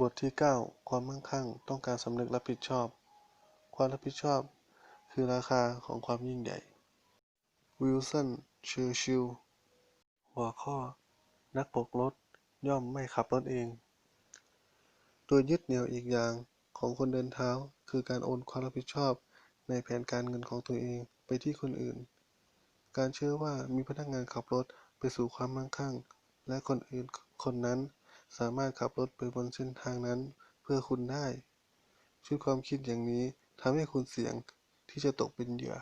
บทที่ 9 ความมั่งคั่ง ต้องการสำนึกรับผิดชอบ ความรับผิดชอบ คือราคาของความยิ่งใหญ่ วิลสัน เชอร์ชิลหัวข้อ นักบกรถ ย่อมไม่ขับรถเองตัวยึดเหนี่ยวอีกอย่างของคนเดินเท้า คือการโอนความรับผิดชอบในแผนการเงินของตัวเองไปที่คนอื่น การเชื่อว่ามีพนักงานขับรถไปสู่ความมั่งคั่ง และคนอื่นคนนั้น สามารถขับรถไปบนเส้นทางนั้นเพื่อคุณได้ ชุดความคิดอย่างนี้ทำให้คุณเสี่ยงที่จะตกเป็นเหยื่อ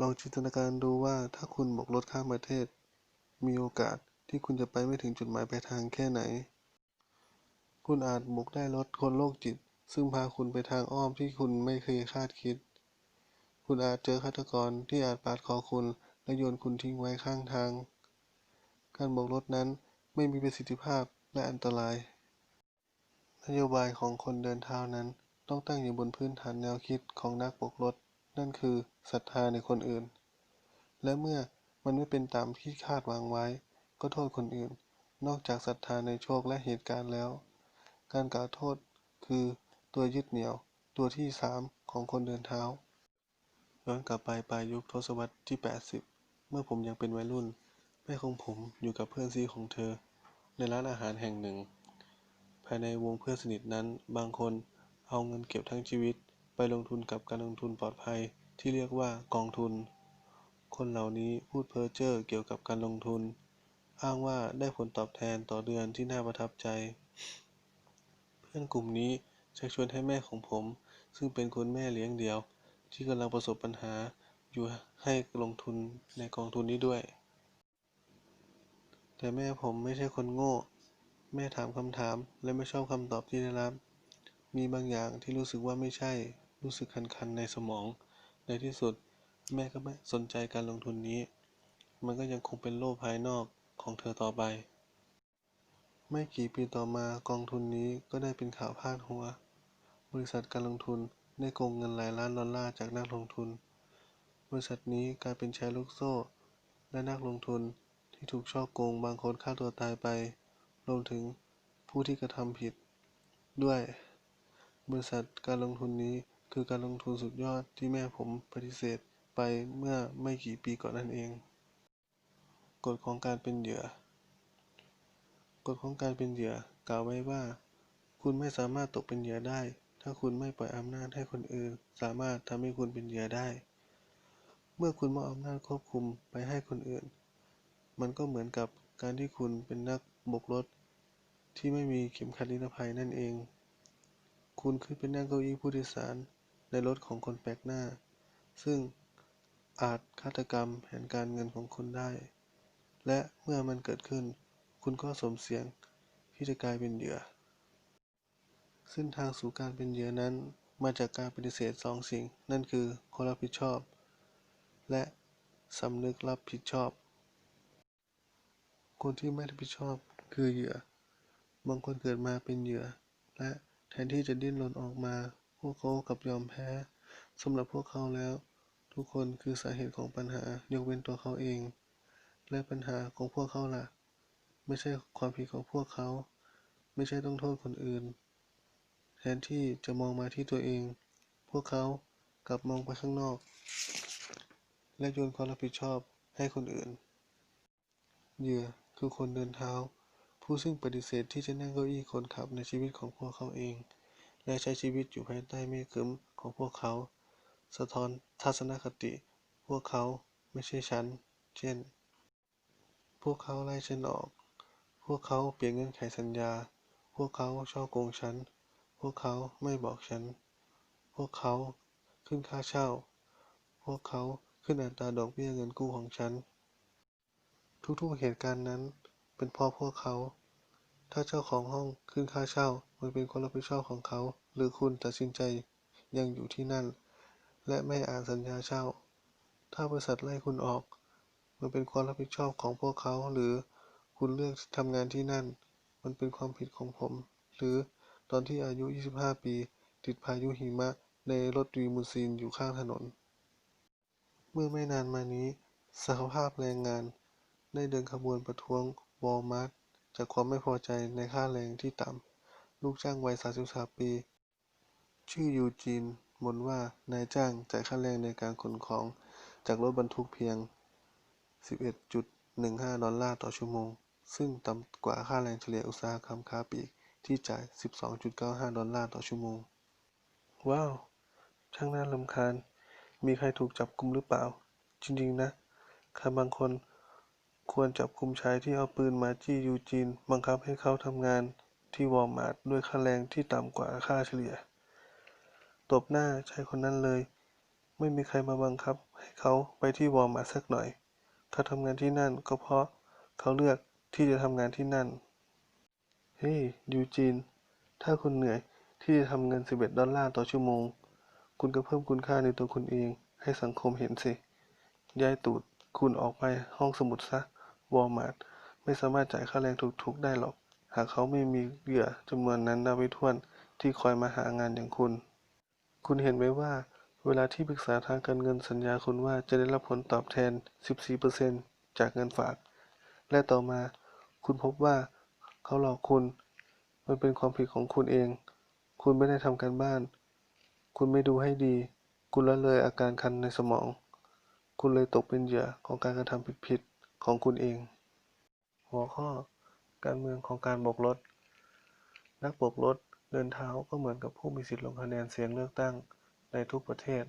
ลองจินตนาการดูว่าถ้าคุณบกรถข้ามประเทศ มีโอกาสที่คุณจะไปไม่ถึงจุดหมายปลายทางแค่ไหน คุณอาจบกได้รถคนโรคจิต ซึ่งพาคุณไปทางอ้อมที่คุณไม่เคยคาดคิด คุณอาจเจอฆาตกรที่อาจปาดคอคุณและโยนคุณทิ้งไว้ข้างทาง การบกรถนั้น ไม่มีประสิทธิภาพและอันตราย นโยบายของคนเดินเท้านั้นต้องตั้งอยู่บนพื้นฐานแนวคิดของนักโบกรถ นั่นคือศรัทธาในคนอื่น และเมื่อมันไม่เป็นตามที่คาดหวังไว้ ก็โทษคนอื่น นอกจากศรัทธาในโชคและเหตุการณ์แล้ว การกล่าวโทษคือตัวยึดเหนี่ยวตัวที่สามของคนเดินเท้า ย้อนกลับไปปลายยุคทศวรรษที่ 80 เมื่อผมยังเป็นวัยรุ่น แม่ของผมอยู่กับเพื่อนซีของเธอ ในร้านอาหารแห่งหนึ่ง ภายในวงเพื่อนสนิทนั้น บางคนเอาเงินเก็บทั้งชีวิต ไปลงทุนกับการลงทุนปลอดภัยที่เรียกว่ากองทุน คนเหล่านี้พูดเพ้อเจ้อเกี่ยวกับการลงทุน อ้างว่าได้ผลตอบแทนต่อเดือนที่น่าประทับใจ เพื่อนกลุ่มนี้ชักชวนให้แม่ของผม ซึ่งเป็นคุณแม่เลี้ยงเดี่ยว ที่กำลังประสบปัญหาอยู่ให้ลงทุนในกองทุนนี้ด้วย แต่แม่ผมไม่ใช่คนโง่ แม่ถามคำถามและไม่ชอบคำตอบที่ได้รับ มีบางอย่างที่รู้สึกว่าไม่ใช่ รู้สึกคันๆในสมอง ในที่สุด แม่ก็ไม่สนใจการลงทุนนี้ มันก็ยังคงเป็นโลกภายนอกของเธอต่อไป ไม่กี่ปีต่อมากองทุนนี้ก็ได้เป็นข่าวพาดหัว บริษัทการลงทุนได้โกงเงินหลายล้านดอลลาร์จากนักลงทุน บริษัทนี้กลายเป็นแชร์ลูกโซ่ และนักลงทุน ที่ถูกฉ้อโกง บางคนฆ่าตัวตายไป รวมถึงผู้ที่กระทำผิด ด้วย บริษัทการลงทุนนี้คือการลงทุนสุดยอดที่แม่ผมปฏิเสธไปเมื่อไม่กี่ปีก่อนนั่นเอง กฎของการเป็นเหยื่อ กฎของการเป็นเหยื่อกล่าวไว้ว่า คุณไม่สามารถตกเป็นเหยื่อได้ ถ้าคุณไม่ปล่อยอำนาจให้คนอื่น สามารถทำให้คุณเป็นเหยื่อได้ เมื่อคุณมอบอำนาจควบคุมไปให้คนอื่น มันก็เหมือนกับการที่คุณเป็นนักบกรถ ที่ไม่มีเข็มขัดนิรภัยนั่นเอง คุณขึ้นไปนั่งเก้าอี้ผู้โดยสารในรถของคนแปลกหน้า ซึ่งอาจฆาตกรรมแผนการเงินของคุณได้ และเมื่อมันเกิดขึ้น คุณก็สมเสียงที่จะกลายเป็นเหยื่อเส้นทางสู่การเป็นเหยื่อนั้นมาจากการปฏิเสธสองสิ่ง นั่นคือความรับผิดชอบ และสำนึกรับผิดชอบ คนที่ไม่รับผิดชอบคือเหยื่อ บางคนเกิดมาเป็นเหยื่อ และแทนที่จะดิ้นรนออกมา พวกเขากลับยอมแพ้สำหรับพวกเขาแล้ว ทุกคนคือสาเหตุของปัญหายกเว้นตัวเขาเอง และปัญหาของพวกเขาล่ะ ไม่ใช่ความผิดของพวกเขา ไม่ใช่ต้องโทษคนอื่น แทนที่จะมองมาที่ตัวเอง พวกเขากลับมองไปข้างนอก และโยนความรับผิดชอบให้คนอื่น เหยื่อ คือคนเดินเท้า ผู้ซึ่งปฏิเสธที่จะนั่งเก้าอี้คนขับในชีวิตของพวกเขาเอง และใช้ชีวิตอยู่ภายใต้เมฆครึ้มของพวกเขา สะท้อนทัศนคติ พวกเขาไม่ใช่ฉัน เช่น พวกเขาไล่ฉันออก พวกเขาเปลี่ยนเงื่อนไขสัญญา พวกเขาฉ้อโกงฉัน พวกเขาไม่บอกฉัน พวกเขาขึ้นค่าเช่า พวกเขาขึ้นอัตราดอกเบี้ยเงินกู้ของฉัน ทุกๆเหตุการณ์นั้น เป็นเพราะพวกเขา ถ้าเจ้าของห้องขึ้นค่าเช่า มันเป็นความรับผิดชอบของเขา หรือคุณตัดสินใจยังอยู่ที่นั่น และไม่อ่านสัญญาเช่า ถ้าบริษัทไล่คุณออก มันเป็นความรับผิดชอบของพวกเขา หรือคุณเลือกทำงานที่นั่น มันเป็นความผิดของผม หรือตอนที่อายุ 25 ปี ติดพายุหิมะในรถลีมูซีนอยู่ข้างถนน เมื่อไม่นานมานี้สหภาพแรงงาน ได้เดินขบวนประท้วงวอลมาร์ทจากความไม่พอใจในค่าแรงที่ต่ำ ลูกจ้างวัย 33 ปี ชื่อยูจีนบ่นว่านายจ้างจ่ายค่าแรงในการขนของจากรถบรรทุกเพียง 11.15 ดอลลาร์ต่อชั่วโมง ซึ่งต่ำกว่าค่าแรงเฉลี่ยอุตสาหกรรมค้าปลีกที่จ่าย 12.95 ดอลลาร์ต่อชั่วโมง ว้าว ช่างน่ารำคาญ มีใครถูกจับกุมหรือเปล่า จริง ๆ นะ ใครบางคน ควรจับกุมชายที่เอาปืนมาจี้ยูจีน บังคับให้เขาทำงานที่วอลมาร์ทด้วยค่าแรงที่ต่ำกว่าค่าเฉลี่ย ตบหน้าชายคนนั้นเลย ไม่มีใครมาบังคับให้เขาไปที่วอลมาร์ทสักหน่อย เขาทำงานที่นั่นก็เพราะเขาเลือกที่จะทำงานที่นั่น เฮ้ยยูจีน ถ้าคุณเหนื่อยที่จะทำเงิน 11 ดอลลาร์ต่อชั่วโมง คุณก็เพิ่มคุณค่าในตัวคุณเอง ให้สังคมเห็นสิ ยายตูด คุณออกไปห้องสมุดซะ วอลมาร์ทไม่สามารถจ่ายค่าแรงถูกๆได้หรอก หากเขาไม่มีเหยื่อจำนวนนั้นนับไม่ถ้วนที่คอยมาหางานอย่างคุณ คุณเห็นไหมว่า เวลาที่ปรึกษาทางการเงินสัญญาคุณว่าจะได้รับผลตอบแทน 14%จากเงินฝาก และต่อมา คุณพบว่า เขาหลอกคุณ มันเป็นความผิดของคุณเอง คุณไม่ได้ทำการบ้าน คุณไม่ดูให้ดี คุณละเลยอาการคันในสมอง คุณเลยตกเป็นเหยื่อของการกระทำผิดๆของคุณเอง หัวข้อ การเมืองของการบกรถ นักบกรถเดินเท้าก็เหมือนกับผู้มีสิทธิ์ลงคะแนนเสียงเลือกตั้งในทุกประเทศ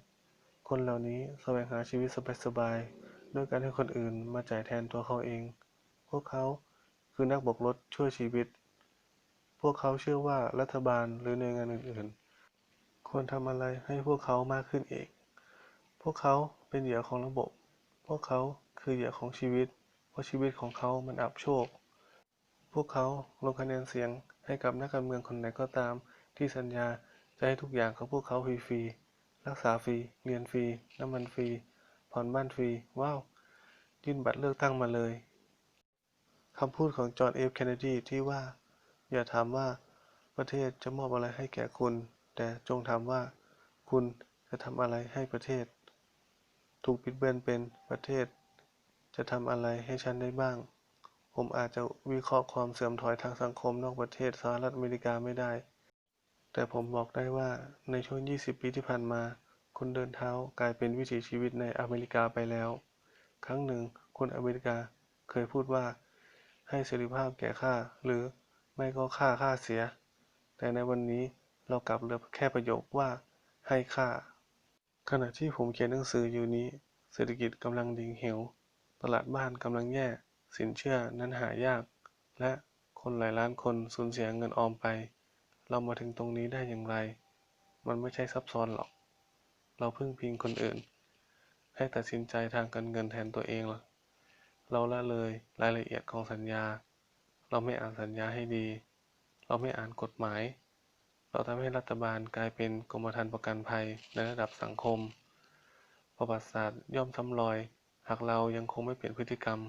คนเหล่านี้แสวงหาชีวิตสบายๆด้วยการให้คนอื่นมาจ่ายแทนตัวเขาเอง พวกเขาคือนักบกรถช่วยชีวิต พวกเขาเชื่อว่ารัฐบาลหรือหน่วยงานอื่นๆ ควรทำอะไรให้พวกเขามากขึ้นอีก พวกเขา เป็นเหยื่อของระบบ พวกเขาคือเหยื่อของชีวิต เพราะชีวิตของเขามันอับโชค พวกเขาลงคะแนนเสียงให้กับนักการเมืองคนไหนก็ตาม ที่สัญญาจะให้ทุกอย่างกับพวกเขาฟรีๆ รักษาฟรี เรียนฟรี น้ำมันฟรี ผ่อนบ้านฟรี ว้าว ยื่นบัตรเลือกตั้งมาเลย คำพูดของจอห์นเอฟเคนเนดีที่ว่า อย่าถามว่าประเทศจะมอบอะไรให้แก่คุณ แต่จงถามว่า คุณจะทำอะไรให้ประเทศ ถูกบิดเบือนเป็นประเทศ จะทำอะไรให้ฉันได้บ้าง ผมอาจจะวิเคราะห์ความเสื่อมถอยทางสังคมนอกประเทศสหรัฐอเมริกาไม่ได้ แต่ผมบอกได้ว่าในช่วง 20 ปีที่ผ่านมา คนเดินเท้ากลายเป็นวิถีชีวิตในอเมริกาไปแล้ว ครั้งหนึ่งคนอเมริกาเคยพูดว่า ให้เสรีภาพแก่ข้าหรือไม่ก็ฆ่าข้าเสีย แต่ในวันนี้เรากลับเหลือแค่ประโยคว่าให้ค่า ขณะที่ผมเขียนหนังสืออยู่นี้ เศรษฐกิจกำลังดิ่งเหว ตลาดบ้านกำลังแย่ สินเชื่อนั้นหายาก และคนหลายล้านคนสูญเสียเงินออมไป เรามาถึงตรงนี้ได้อย่างไร มันไม่ใช่ซับซ้อนหรอก เราพึ่งพิงคนอื่น ให้ตัดสินใจทางการเงินแทนตัวเองล่ะ เราละเลยรายละเอียดของสัญญา เราไม่อ่านสัญญาให้ดี เราไม่อ่านกฎหมาย เราทำให้รัฐบาลกลายเป็นกรมธรรม์ประกันภัยในระดับสังคม ประวัติศาสตร์ย่อมซ้ำรอย หากเรายังคงไม่เปลี่ยนพฤติกรรม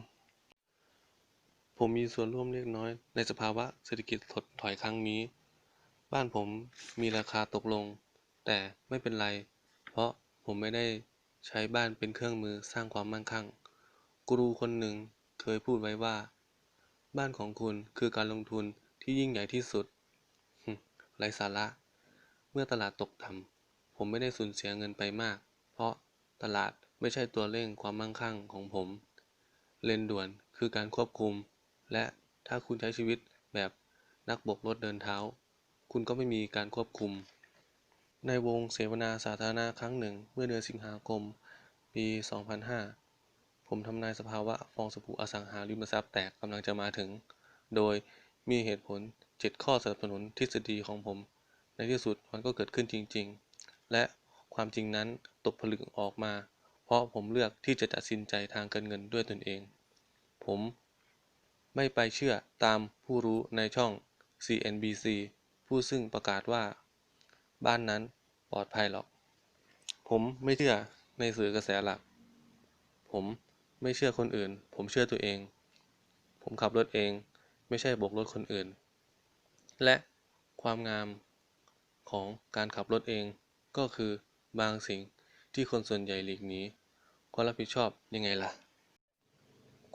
ผมมีส่วนร่วมเล็กน้อยในสภาวะเศรษฐกิจถดถอยครั้งนี้ บ้านผมมีราคาตกลง แต่ไม่เป็นไร เพราะผมไม่ได้ใช้บ้านเป็นเครื่องมือสร้างความมั่งคั่ง กูรูคนหนึ่งเคยพูดไว้ว่า บ้านของคุณคือการลงทุนที่ยิ่งใหญ่ที่สุด ไร้สาระ เมื่อตลาดตกต่ำผมไม่ได้สูญเสียเงินไปมาก เพราะตลาดไม่ใช่ตัวเร่งความมั่งคั่งของผม เลนด่วนคือการควบคุม และถ้าคุณใช้ชีวิตแบบนักบกรถเดินเท้า คุณก็ไม่มีการควบคุม ในวงเสวนาสาธารณะครั้งหนึ่งเมื่อเดือนสิงหาคม ปี 2005 ผมทำนายสภาวะฟองสบู่อสังหาริมทรัพย์แตกกำลังจะมาถึง โดยมีเหตุผล 7ข้อสนับสนุนทฤษฎีของผม ในที่สุดมันก็เกิดขึ้นจริง ๆ และความจริงนั้นตกผลึกออกมา เพราะผมเลือกที่จะตัดสินใจทางการเงินด้วยตนเอง ผมไม่ไปเชื่อตามผู้รู้ในช่อง CNBC ผู้ซึ่งประกาศว่า บ้านนั้นปลอดภัยหรอก ผมไม่เชื่อในสื่อกระแสหลัก ผมไม่เชื่อคนอื่น ผมเชื่อตัวเอง ผมขับรถเอง ไม่ใช่โบกรถคนอื่น และความงามของการขับรถเองก็คือบางสิ่งที่คนส่วนใหญ่หลีกหนีความรับผิดชอบยังไงล่ะ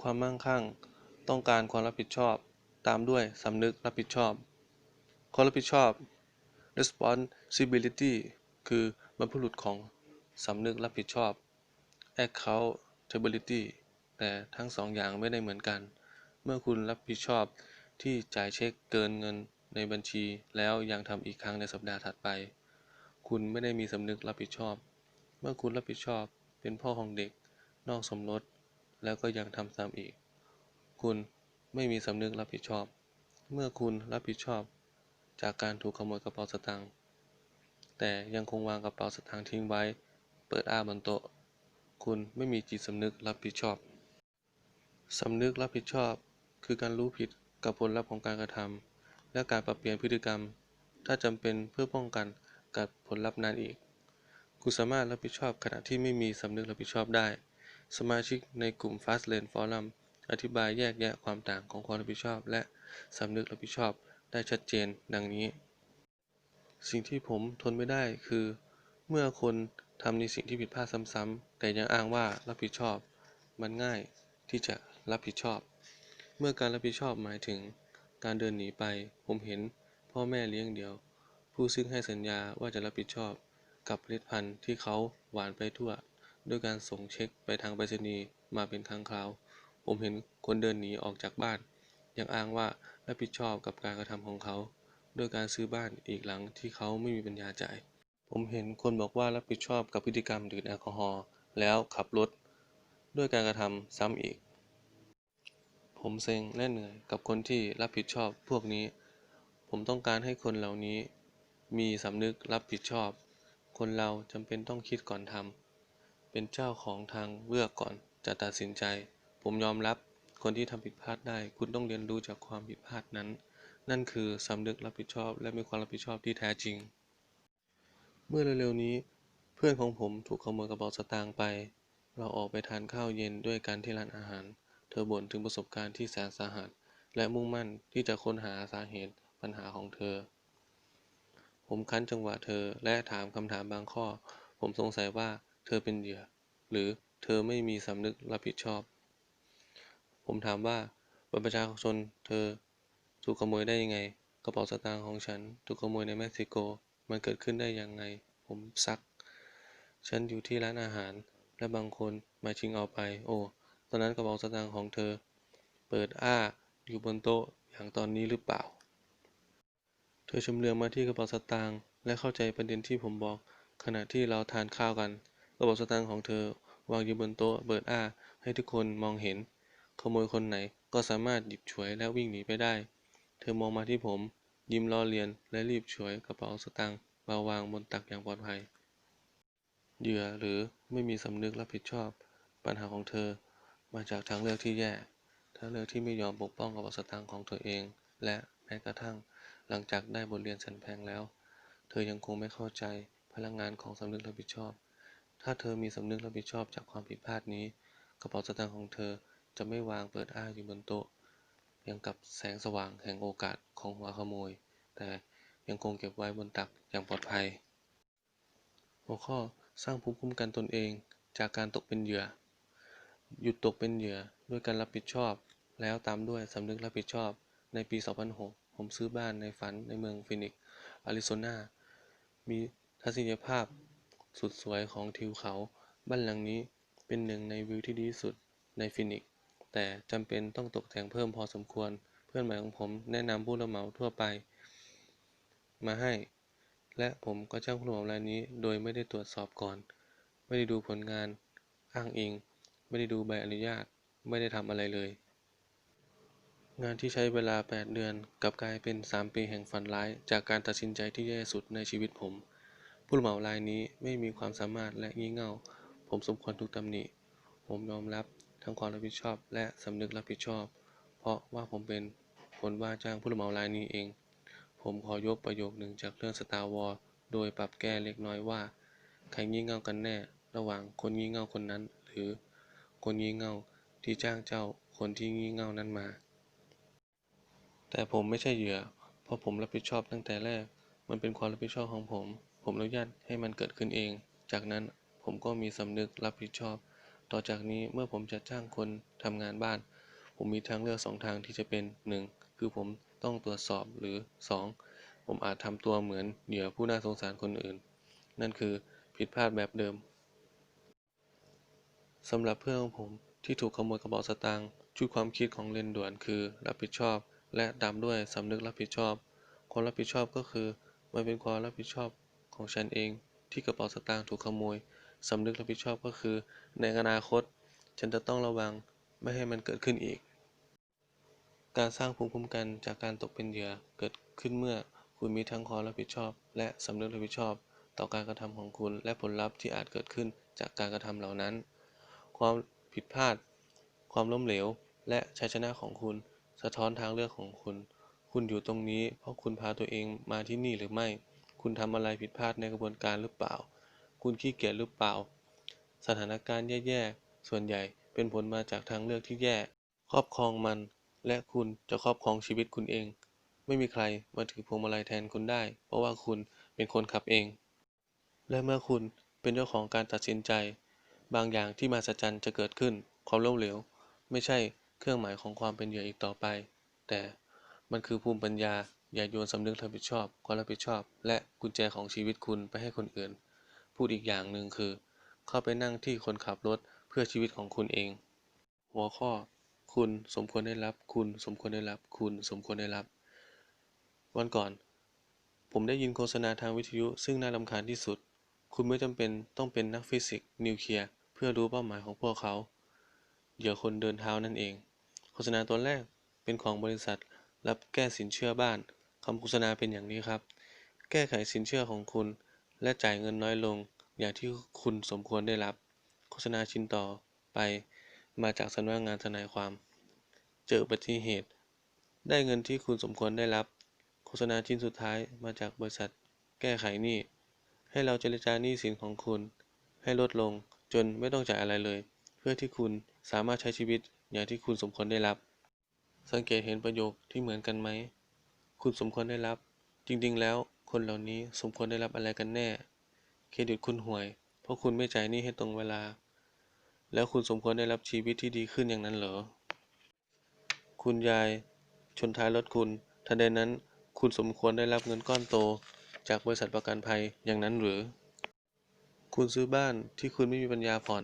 ความมั่งคั่งต้องการความรับผิดชอบตามด้วยสำนึกรับผิดชอบ ความรับผิดชอบ responsibility คือบรรพบุรุษของสำนึกรับผิดชอบ accountability แต่ทั้งสองอย่างไม่ได้เหมือนกัน เมื่อคุณรับผิดชอบที่จ่ายเช็คเกินเงิน ในบัญชีแล้วยังทำอีกครั้งในสัปดาห์ถัดไป คุณไม่ได้มีสำนึกรับผิดชอบ เมื่อคุณรับผิดชอบเป็นพ่อของเด็ก นอกสมรส แล้วก็ยังทำซ้ำอีก คุณไม่มีสำนึกรับผิดชอบ เมื่อคุณรับผิดชอบ จากการถูกขโมยกระเป๋าสตางค์แต่ยังคงวางกระเป๋าสตางค์ทิ้งไว้ เปิดอ้าบนโต๊ะ คุณไม่มีจิตสำนึกรับผิดชอบสำนึกรับผิดชอบ คือการรู้ผิดกับผลลัพธ์ของการกระทำ และการปรับเปลี่ยนพฤติกรรม ถ้าจำเป็นเพื่อป้องกันกับผลลัพธ์นั้นอีก คุณสามารถรับผิดชอบขณะที่ไม่มีสำนึกรับผิดชอบได้ สมาชิกในกลุ่ม Fastlane Forum อธิบายแยกแยะความต่างของความรับผิดชอบ และสำนึกรับผิดชอบได้ชัดเจนดังนี้ สิ่งที่ผมทนไม่ได้คือ เมื่อคนทำในสิ่งที่ผิดพลาดซ้ำๆแต่ยังอ้างว่ารับผิดชอบ มันง่ายที่จะรับผิดชอบ เมื่อการรับผิดชอบหมายถึง การเดินหนีไป ผมเห็นพ่อแม่เลี้ยงเดี่ยว ผู้ซึ่งให้สัญญาว่าจะรับผิดชอบ กับผลิตภัณฑ์ที่เขาหวานไปทั่ว ด้วยการส่งเช็คไปทางไปรษณีย์มาเป็นครั้งคราว ผมเห็นคนเดินหนีออกจากบ้าน ยังอ้างว่ารับผิดชอบกับการกระทำของเขาโดยการซื้อบ้านอีกหลังที่เขาไม่มีปัญญาจ่าย ผมเห็นคนบอกว่ารับผิดชอบกับพฤติกรรมดื่มแอลกอฮอล์แล้วขับรถ ด้วยการกระทำซ้ำอีก ผมเซ็งและเหนื่อยกับคนที่รับผิดชอบพวกนี้ ผมต้องการให้คนเหล่านี้ มีสำนึกรับผิดชอบ คนเราจำเป็นต้องคิดก่อนทำเป็นเจ้าของทางเลือกก่อนจะตัดสินใจ ผมยอมรับคนที่ทำผิดพลาดได้ คุณต้องเรียนรู้จากความผิดพลาดนั้น นั่นคือสำนึกรับผิดชอบ และมีความรับผิดชอบที่แท้จริง เมื่อเร็วๆนี้ เพื่อนของผมถูกขโมยกระเป๋าสตางค์ไป เราออกไปทานข้าวเย็นด้วยกันที่ร้านอาหาร เธอบ่นถึงประสบการณ์ที่แสนสาหัส และมุ่งมั่นที่จะค้นหาสาเหตุปัญหาของเธอ ผมคั้นจังหวะเธอและถามคำถามบางข้อ ผมสงสัยว่าเธอเป็นเหยื่อ หรือเธอไม่มีสำนึกรับผิดชอบ ผมถามว่าบัตรประชาชนเธอถูกขโมยได้ยังไง กระเป๋าสตางค์ของฉันถูกขโมยในเม็กซิโก มันเกิดขึ้นได้ยังไง ผมซัก ฉันอยู่ที่ร้านอาหาร และบางคนมาชิงเอาไป โอ้ ตอนนั้นกระเป๋าสตางค์ของเธอ เปิดอ้าอยู่บนโต๊ะอย่างตอนนี้หรือเปล่า เธอชำเลืองมาที่กระเป๋าสตางค์และเข้าใจประเด็นที่ผมบอก ขณะที่เราทานข้าวกัน กระเป๋าสตางค์ของเธอวางอยู่บนโต๊ะเปิดอ้าให้ทุกคนมองเห็น ขโมยคนไหนก็สามารถหยิบฉวยและวิ่งหนีไปได้ เธอมองมาที่ผม ยิ้มล้อเลียนและรีบฉวยกระเป๋าสตางค์มาวางบนตักอย่างปลอดภัยเหยื่อหรือไม่มีสำนึกรับผิดชอบ ปัญหาของเธอ มาจากทางเลือกที่แย่ ทางเลือกที่ไม่ยอมปกป้องกระเป๋าสตางค์ของตัวเอง และแม้กระทั่งหลังจากได้บทเรียนแสนแพงแล้ว เธอยังคงไม่เข้าใจพลังงานของสำนึกรับผิดชอบ ถ้าเธอมีสำนึกรับผิดชอบจากความผิดพลาดนี้ กระเป๋าสตางค์ของเธอจะไม่วางเปิดอ้าอยู่บนโต๊ะ ยังกับแสงสว่างแห่งโอกาสของหัวขโมย แต่ยังคงเก็บไว้บนตักอย่างปลอดภัย หัวข้อสร้างภูมิคุ้มกันตนเองจากการตกเป็นเหยื่อ หยุดตกเป็นเหยื่อด้วยการรับผิดชอบ แล้วตามด้วยสำนึกรับผิดชอบ ในปี 2006 ผมซื้อบ้านในฝันในเมืองฟินิกซ์อาริโซนา มีทัศนียภาพสุดสวยของทิวเขา บ้านหลังนี้เป็นหนึ่งในวิวที่ดีที่สุดในฟินิกซ์แต่จำเป็นต้องตกแต่งเพิ่มพอสมควร เพื่อนใหม่ของผมแนะนำผู้รับเหมาทั่วไป มาให้ และผมก็จ้างผู้รับเหมารายนี้ โดยไม่ได้ตรวจสอบก่อน ไม่ได้ดูผลงานอ้างอิง ไม่ได้ดูใบอนุญาต ไม่ได้ทำอะไรเลย งานที่ใช้เวลา 8 เดือนกลับกลายเป็น 3 ปีแห่งฝันร้าย จากการตัดสินใจที่แย่สุดในชีวิตผม ผู้รับเหมารายนี้ไม่มีความสามารถและงี่เง่า ผมสมควรถูกตำหนิ ผมยอมรับทั้งความรับผิดชอบ และสำนึกรับผิดชอบ เพราะว่าผมเป็นคนว่าจ้างผู้รับเหมารายนี้เอง ผมขอยกประโยคหนึ่งจากเรื่อง Star Wars โดยปรับแก้เล็กน้อยว่า ใครงี่เง่ากันแน่ ระหว่างคนงี่เง่าคนนั้น หรือ คนงี่เง่าที่จ้างเจ้าคนที่งี่เง่านั้นมา แต่ผมไม่ใช่เหยื่อ เพราะผมรับผิดชอบตั้งแต่แรก มันเป็นความรับผิดชอบของผม ผมอนุญาตให้มันเกิดขึ้นเอง จากนั้นผมก็มีสำนึกรับผิดชอบ ต่อจากนี้เมื่อผมจะจ้างคนทำงานบ้าน ผมมีทางเลือกสองทางที่จะเป็น 1. คือผมต้องตรวจสอบหรือ 2. ผผมอาจทำตัวเหมือนเหยื่อผู้น่าสงสารคนอื่น นั่นคือผิดพลาดแบบเดิม สำหรับเพื่อนของผมที่ถูกขโมยกระเป๋าสตางค์ชุดความคิดของเรนด่วนคือรับผิดชอบ และตามด้วยสำนึกรับผิดชอบ ความรับผิดชอบก็คือ มันเป็นความรับผิดชอบของฉันเองที่กระเป๋าสตางค์ถูกขโมยสำนึกรับผิดชอบก็คือ ในอนาคต ฉันจะต้องระวังไม่ให้มันเกิดขึ้นอีก การสร้างภูมิคุ้มกันจากการตกเป็นเหยื่อเกิดขึ้นเมื่อคุณมีทั้งความรับผิดชอบ และสำนึกรับผิดชอบ ต่อการกระทำของคุณและผลลัพธ์ที่อาจเกิดขึ้นจากการกระทำเหล่านั้น ความผิดพลาด ความล้มเหลว และชัยชนะของคุณ สะท้อนทางเลือกของคุณ คุณอยู่ตรงนี้ เพราะคุณพาตัวเองมาที่นี่หรือไม่ คุณทำอะไรผิดพลาดในกระบวนการหรือเปล่า คุณขี้เกียจหรือเปล่า สถานการณ์แย่ๆ ส่วนใหญ่เป็นผลมาจากทางเลือกที่แย่ ครอบครองมัน และคุณจะครอบครองชีวิตคุณเอง ไม่มีใครมาถือพวงมาลัยแทนคุณได้ เพราะว่าคุณเป็นคนขับเอง และเมื่อคุณเป็นเจ้าของการตัดสินใจ บางอย่างที่มหัศจรรย์จะเกิดขึ้น ความล้มเหลว ไม่ใช่เครื่องหมายของความเป็นเหยื่ออีกต่อไป แต่มันคือภูมิปัญญา อย่าโยนสำนึกรับผิดชอบความรับผิดชอบ และกุญแจของชีวิตคุณไปให้คนอื่น พูดอีกอย่างหนึ่งคือ เข้าไปนั่งที่คนขับรถเพื่อชีวิตของคุณเอง หัวข้อ คุณสมควรได้รับ คุณสมควรได้รับ คุณสมควรได้รับ วันก่อน ผมได้ยินโฆษณาทางวิทยุซึ่งน่ารำคาญที่สุด คุณไม่จำเป็นต้องเป็นนักฟิสิกส์นิวเคลียร์ พื่อรู้เป้าหมายของพวกเขาเหยื่อคนเดินเท้านั่นเอง โฆษณาตัวแรกเป็นของบริษัท รับแก้สินเชื่อบ้านคำโฆษณาเป็นอย่างนี้ครับ แก้ไขสินเชื่อของคุณ และจ่ายเงินน้อยลง อย่างที่คุณสมควรได้รับ โฆษณาชิ้นต่อไปมาจากสำนักงานทนายความ เจออุบัติเหตุ ได้เงินที่คุณสมควรได้รับ โฆษณาชิ้นสุดท้ายมาจากบริษัท แก้ไขหนี้ให้เราเจรจาหนี้สินของคุณ ให้ลดลง จนไม่ต้องจ่ายอะไรเลย เพื่อที่คุณสามารถใช้ชีวิตอย่างที่คุณสมควรได้รับ สังเกตเห็นประโยคที่เหมือนกันไหม คุณสมควรได้รับ จริงๆ แล้วคนเหล่านี้สมควรได้รับอะไรกันแน่ เครดิตคุณห่วย เพราะคุณไม่จ่ายหนี้ให้ตรงเวลา แล้วคุณสมควรได้รับชีวิตที่ดีขึ้นอย่างนั้นเหรอ คุณยาย ชนท้ายรถคุณทันใดนั้น คุณสมควรได้รับเงินก้อนโต จากบริษัทประกันภัยอย่างนั้นหรือ คุณซื้อบ้านที่คุณไม่มีปัญญาผ่อน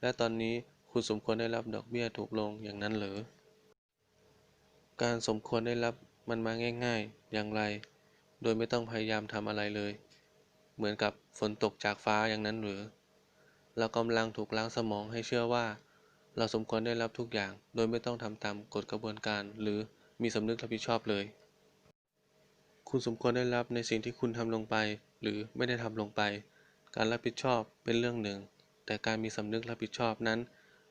และตอนนี้คุณสมควรได้รับดอกเบี้ยถูกลงอย่างนั้นหรือ การสมควรได้รับมันมาง่าย ๆ อย่างไร โดยไม่ต้องพยายามทำอะไรเลย เหมือนกับฝนตกจากฟ้าอย่างนั้นหรือ เรากำลังถูกล้างสมองให้เชื่อว่า เราสมควรได้รับทุกอย่าง โดยไม่ต้องทำตามกฎกระบวนการ หรือมีสำนึกรับผิดชอบเลย คุณสมควรได้รับในสิ่งที่คุณทำลงไป หรือไม่ได้ทำลงไป การรับผิดชอบเป็นเรื่องหนึ่ง แต่การมีสำนึกรับผิดชอบนั้น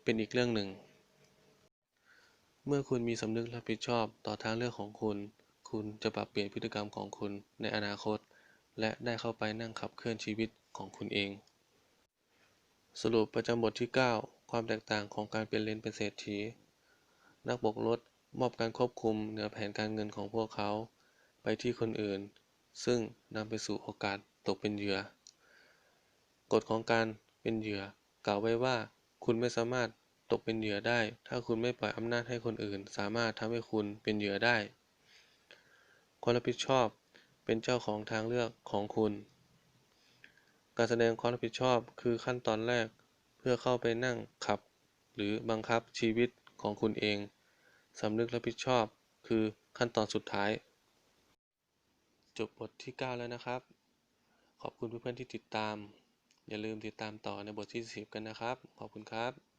เป็นอีกเรื่องหนึ่ง เมื่อคุณมีสำนึกรับผิดชอบต่อทางเลือกของคุณ คุณจะปรับเปลี่ยนพฤติกรรมของคุณในอนาคต และได้เข้าไปนั่งขับเคลื่อนชีวิตของคุณเอง สรุปประจำบทที่ 9 ความแตกต่างของการเป็นเลนเป็นเศรษฐี นักบกรถมอบการควบคุมเหนือแผนการเงินของพวกเขา ไปที่คนอื่น ซึ่งนำไปสู่โอกาสตกเป็นเหยื่อ กฎของการเป็นเหยื่อ กล่าวไว้ว่า คุณไม่สามารถตกเป็นเหยื่อได้ ถ้าคุณไม่ปล่อยอำนาจให้คนอื่น สามารถทำให้คุณเป็นเหยื่อได้ ความรับผิดชอบเป็นเจ้าของทางเลือกของคุณ การแสดงความรับผิดชอบคือขั้นตอนแรกเพื่อเข้าไปนั่งขับ หรือบังคับชีวิตของคุณเองสำนึกรับผิดชอบคือขั้นตอนสุดท้าย จบบทที่ 9 แล้วนะครับ ขอบคุณเพื่อนๆที่ติดตาม อย่าลืมติดตามต่อในบทที่ 10 กันนะครับ ขอบคุณครับ